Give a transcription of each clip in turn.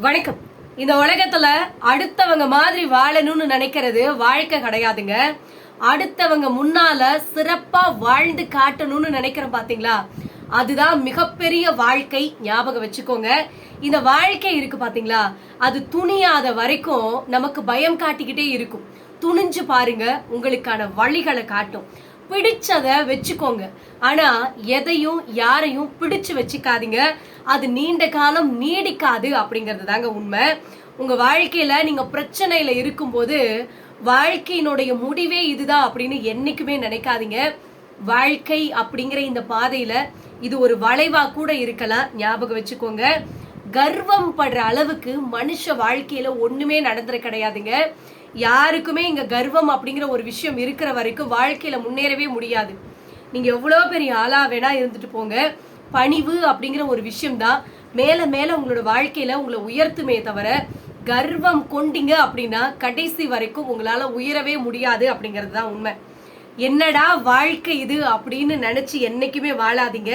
வணக்கம். இந்த உலகத்துல அடுத்தவங்க மாதிரி வாழணும்னு நினைக்கிறது வாழ்க்கை கிடையாதுங்க. அடுத்தவங்க முன்னால சிறப்பா வாழ்ந்து காட்டணும்னு நினைக்கிறோம் பாத்தீங்களா? அதுதான் மிகப்பெரிய வாழ்க்கை ஞாபகம் வச்சுக்கோங்க. இந்த வாழ்க்கை இருக்கு பாத்தீங்களா? அது துணியாத வரைக்கும் நமக்கு பயம் காட்டிக்கிட்டே இருக்கும். துணிஞ்சு பாருங்க உங்களுக்கான வழிகளை காட்டும். பிடிச்சத வச்சுக்கோங்க. ஆனா எதையும் யாரையும் பிடிச்சு வச்சுக்காதீங்க. அது நீண்ட காலம் நீடிக்காது அப்படிங்கிறது தாங்க உண்மை. உங்க வாழ்க்கையில நீங்க பிரச்சனையில இருக்கும்போது வாழ்க்கையினுடைய முடிவே இதுதான் அப்படின்னு என்னைக்குமே நினைக்காதீங்க. வாழ்க்கை அப்படிங்கிற இந்த பாதையில இது ஒரு வளைவா கூட இருக்கலாம். ஞாபகம் வச்சுக்கோங்க. கர்வம் படுற அளவுக்கு மனுஷ வாழ்க்கையில ஒண்ணுமே நடந்துட கிடையாதுங்க. யாருக்குமே இங்க கர்வம் அப்படிங்கிற ஒரு விஷயம் இருக்கிற வரைக்கும் வாழ்க்கையில முன்னேறவே முடியாது. நீங்க எவ்வளவு பெரிய ஆளா வேணா இருந்துட்டு போங்க. பணிவு அப்படிங்கிற ஒரு விஷயம் தான். மேல மேல உங்களோட வாழ்க்கையில உங்களை உயர்த்துமே தவிர கர்வம் கொண்டீங்க அப்படின்னா கடைசி வரைக்கும் உங்களால உயரவே முடியாது அப்படிங்கிறது தான் உண்மை. என்னடா வாழ்க்கை இது அப்படின்னு நினைச்சு என்னைக்குமே வாழாதீங்க.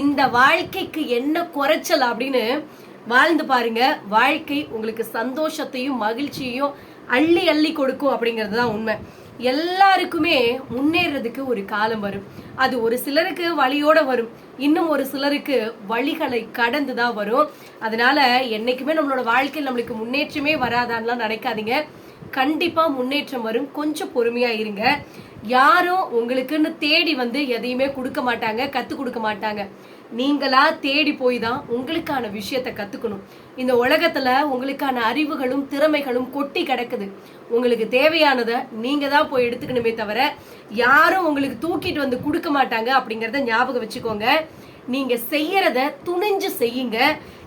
இந்த வாழ்க்கைக்கு என்ன குறைச்சல் அப்படின்னு வாழ்ந்து பாருங்க. வாழ்க்கை உங்களுக்கு சந்தோஷத்தையும் மகிழ்ச்சியையும் அள்ளி அள்ளி கொடுக்கும் அப்படிங்கிறது தான் உண்மை. எல்லாருக்குமே முன்னேறதுக்கு ஒரு காலம் வரும். அது ஒரு சிலருக்கு வழியோட வரும். இன்னும் ஒரு சிலருக்கு வழிகளை கடந்து தான் வரும். அதனால என்னைக்குமே நம்மளோட வாழ்க்கையில் நம்மளுக்கு முன்னேற்றமே வராதான்லாம் நினைக்காதீங்க. கண்டிப்பா முன்னேற்றம் வரும். கொஞ்சம் பொறுமையா இருங்க. யாரும் உங்களுக்குன்னு தேடி வந்து எதையுமே கொடுக்க மாட்டாங்க கத்து கொடுக்க மாட்டாங்க. நீங்களா தேடி போய் தான் உங்களுக்கான விஷயத்த கத்துக்கணும். இந்த உலகத்துல உங்களுக்கான அறிவுகளும் திறமைகளும் கொட்டி கிடக்குது. உங்களுக்கு தேவையானதை நீங்க தான் போய் எடுத்துக்கணுமே தவிர யாரும் உங்களுக்கு தூக்கிட்டு வந்து கொடுக்க மாட்டாங்க அப்படிங்கறத ஞாபகம் வச்சுக்கோங்க. நீங்க செய்யறத துணிஞ்சு செய்யுங்க.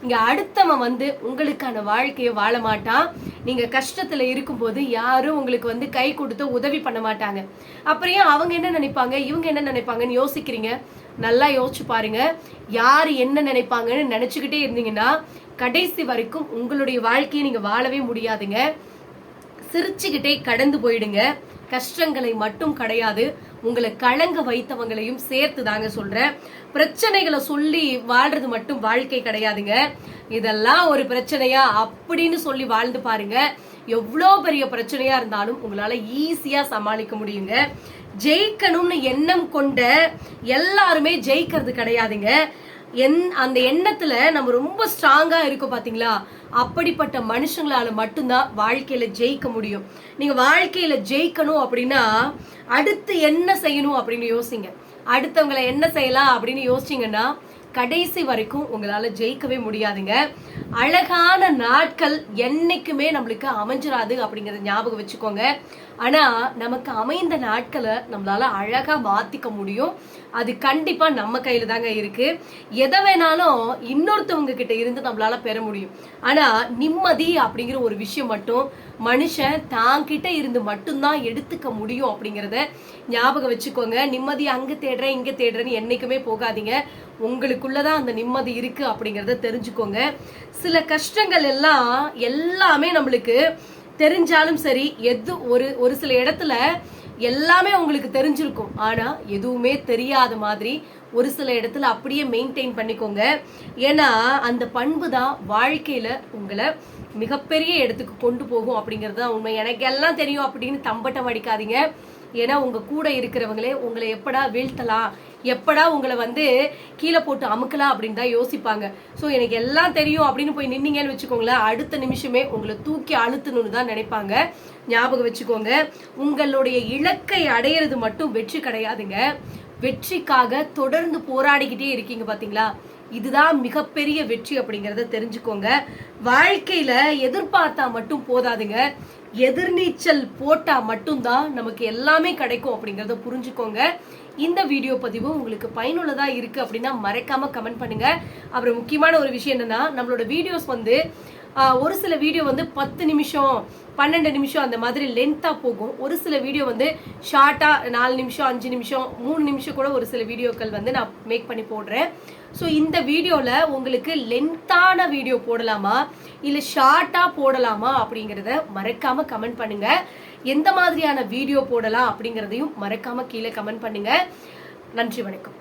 இங்க அடுத்தவன் வந்து உங்களுக்கான வாழ்க்கையை வாழ மாட்டான். நீங்க கஷ்டத்துல இருக்கும்போது யாரும் உங்களுக்கு வந்து கை கொடுத்து உதவி பண்ண மாட்டாங்க. அப்புறம் அவங்க என்ன நினைப்பாங்க? இவங்க என்ன நினைப்பாங்கன்னு யோசிக்கிறீங்க? நல்லா யோசிச்சு பாருங்க. யார் என்ன நினைப்பாங்கன்னு நினைச்சுக்கிட்டே இருந்தீங்கன்னா கடைசி வரைக்கும் உங்களுடைய வாழ்க்கையை நீங்க வாழவே முடியாதுங்க. சிரிச்சுக்கிட்டே கடந்து போயிடுங்க. கஷ்டங்களை மட்டும் கிடையாது. உங்களை கலங்க வைத்தவங்களையும் சேர்த்து தாங்க சொல்றேன். பிரச்சனைகளை சொல்லி வாழ்றது மட்டும் வாழ்க்கை கிடையாதுங்க. இதெல்லாம் ஒரு பிரச்சனையா அப்படின்னு சொல்லி வாழ்ந்து பாருங்க. எவ்வளோ பெரிய பிரச்சனையா இருந்தாலும் உங்களால ஈஸியா சமாளிக்க முடியுங்க. ஜெயிக்கணும்னு எண்ணம் கொண்ட எல்லாருமே ஜெயிக்கிறது கிடையாதுங்க. என் அந்த எண்ணத்துல நம்ம ரொம்ப ஸ்ட்ராங்கா இருக்கோம் பாத்தீங்களா? அப்படிப்பட்ட மனுஷங்களால மட்டும்தான் வாழ்க்கையில ஜெயிக்க முடியும். நீங்க வாழ்க்கையில ஜெயிக்கணும் அப்படின்னா அடுத்து என்ன செய்யணும் அப்படின்னு யோசிங்க. அடுத்தவங்களை என்ன செய்யலாம் அப்படின்னு யோசிச்சீங்கன்னா கடைசி வரைக்கும் உங்களால் ஜெயிக்கவே முடியாதுங்க. அழகான நாட்கள் என்றைக்குமே நம்மளுக்கு அமைஞ்சிடாது அப்படிங்கிறத ஞாபகம் வச்சுக்கோங்க. ஆனால் நமக்கு அமைந்த நாட்களை நம்மளால் அழகாக மாற்றிக்க முடியும். அது கண்டிப்பாக நம்ம கையில் தாங்க இருக்குது எதை வேணாலும் இன்னொருத்தவங்க கிட்ட இருந்து நம்மளால் பெற முடியும். ஆனால் நிம்மதி அப்படிங்கிற ஒரு விஷயம் மட்டும் மனுஷன் தாங்கிட்ட இருந்து மட்டும்தான் எடுத்துக்க முடியும் அப்படிங்கிறத ஞாபகம் வச்சுக்கோங்க. நிம்மதி அங்கே தேடுறேன் இங்கே தேடுறேன்னு என்றைக்குமே போகாதீங்க. உங்களுக்குள்ளதான் அந்த நிம்மதி இருக்கு அப்படிங்கறத தெரிஞ்சுக்கோங்க. சில கஷ்டங்கள் எல்லாம் எல்லாமே நம்மளுக்கு தெரிஞ்சாலும் சரி எது ஒரு ஒரு சில இடத்துல எல்லாமே உங்களுக்கு தெரிஞ்சிருக்கும். ஆனா எதுவுமே தெரியாத மாதிரி ஒரு சில இடத்துல அப்படியே மெயின்டைன் பண்ணிக்கோங்க. ஏன்னா அந்த பண்பு தான் வாழ்க்கையில உங்களை மிகப்பெரிய இடத்துக்கு கொண்டு போகும் அப்படிங்கிறது தான் உண்மை. எனக்கு எல்லாம் தெரியும் அப்படின்னு தம்பட்டம் அடிக்காதீங்க. ஏன்னா உங்க கூட இருக்கிறவங்களே உங்களை எப்படா வீழ்த்தலாம்? எப்படா உங்களை வந்து கீழே போட்டு அமுக்கலாம் அப்படின்னு தான் யோசிப்பாங்க. ஸோ எனக்கு எல்லாம் தெரியும் அப்படின்னு போய் நின்னீங்கன்னு வச்சுக்கோங்களேன் அடுத்த நிமிஷமே உங்களை தூக்கி அழுத்தணும்னு தான் நினைப்பாங்க. ஞாபகம் வச்சுக்கோங்க உங்களுடைய இலக்கை அடையிறது மட்டும் வெற்றி கிடையாதுங்க. வெற்றிக்காக தொடர்ந்து போராடிக்கிட்டே இருக்கீங்க பாத்தீங்களா? இதுதான் மிகப்பெரிய வெற்றி அப்படிங்கிறத தெரிஞ்சுக்கோங்க. வாழ்க்கையில எதிர்பார்த்தா மட்டும் போதாதுங்க. எதிர்நீச்சல் போட்டா மட்டும்தான் நமக்கு எல்லாமே கிடைக்கும் அப்படிங்கிறத புரிஞ்சுக்கோங்க. இந்த வீடியோ பதிவு உங்களுக்கு பயனுள்ளதா இருக்கு அப்படின்னா மறக்காம கமெண்ட் பண்ணுங்க. அப்புறம் முக்கியமான ஒரு விஷயம் என்னன்னா நம்மளோட வீடியோஸ் வந்து ஒரு சில வீடியோ வந்து பத்து நிமிஷம் பன்னெண்டு நிமிஷம் அந்த மாதிரி லென்த்தா போகும். ஒரு சில வீடியோ வந்து ஷார்ட்டா நாலு நிமிஷம் அஞ்சு நிமிஷம் மூணு நிமிஷம் கூட ஒரு சில வீடியோக்கள் வந்து நான் மேக் பண்ணி போடுறேன். ஸோ இந்த வீடியோவில் உங்களுக்கு லென்த்தான வீடியோ போடலாமா? இல்லை ஷார்ட்டாக போடலாமா அப்படிங்கிறத மறக்காமல் கமெண்ட் பண்ணுங்கள் எந்த மாதிரியான வீடியோ போடலாம் அப்படிங்கிறதையும் மறக்காமல் கீழே கமெண்ட் பண்ணுங்கள் நன்றி வணக்கம்.